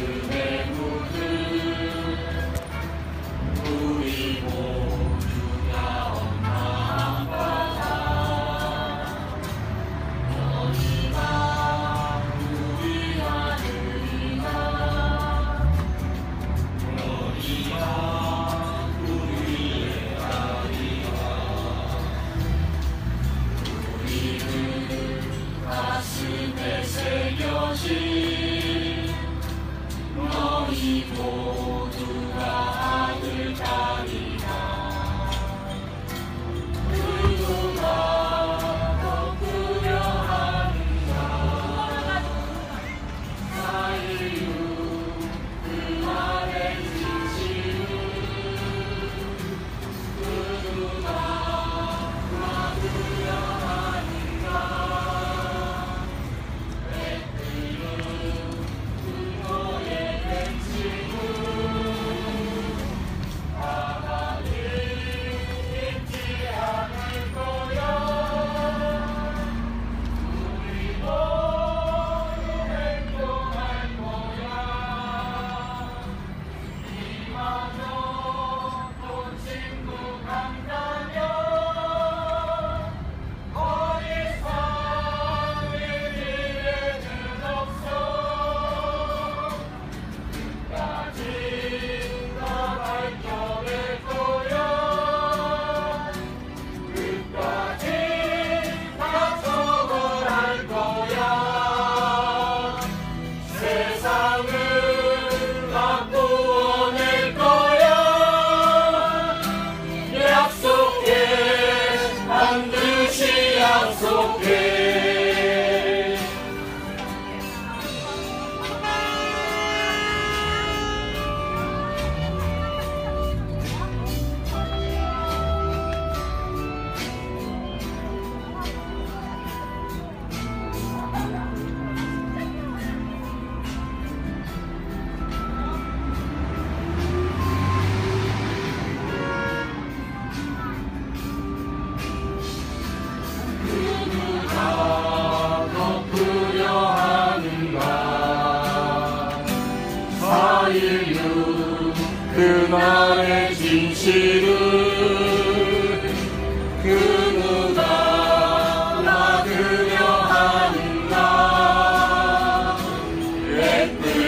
to make open. 그날의 진실을 그 누가 막으려 한다. 랩들